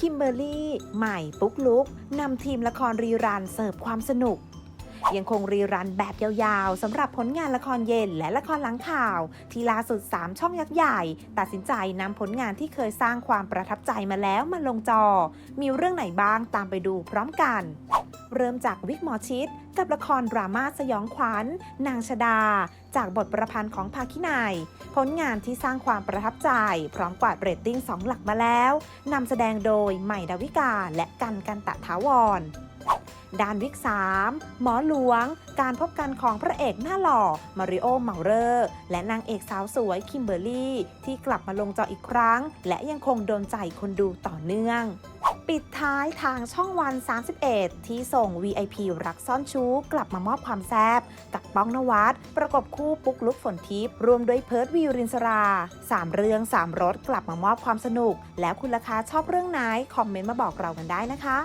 คิมเบอร์รี่ ใหม่ปุ๊กลุกนำทีมละครรีรันเสิร์ฟความสนุก ยังคงรีรันแบบยาวๆสำหรับผลงานละครเย็นและละครหลังข่าว ที่ล่าสุด 3 ช่องยักษ์ใหญ่ ตัดสินใจนำผลงานที่เคยสร้างความประทับใจมาแล้วมาลงจอ มีเรื่องไหนบ้างตามไปดูพร้อมกัน เริ่มจากวิกหมอชิดกับละครดราม่าสยองขวัญนางชดา จากบทประพันธ์ของภาคินายผลงานที่สร้างความประทับใจ พร้อมกวาดเรตติ้งสองหลักมาแล้วนำแสดงโดยใหม่ดาวิกาและกันกันตะถาวรด้านวิก 3 หมอหลวง การพบกันของพระเอกหน้าหล่อ มาริโอ เมาเรอร์ และนางเอกสาวสวย คิมเบอร์รี่ ที่กลับมาลงจออีกครั้ง และยังคงโดนใจคนดูต่อเนื่อง ปิดท้ายทางช่องวัน 31 ที่ส่ง VIP รักซ่อนชู้กลับมามอบความแซบกับป้องนวัดประกบคู่ปุ๊กลุกฝนทิพย์รวมด้วยเพิร์ดวิวรินสรา3เรื่อง3รสกลับมามอบความสนุก แล้วคุณราคาชอบเรื่องไหน คอมเมนต์มาบอกเรากันได้นะคะ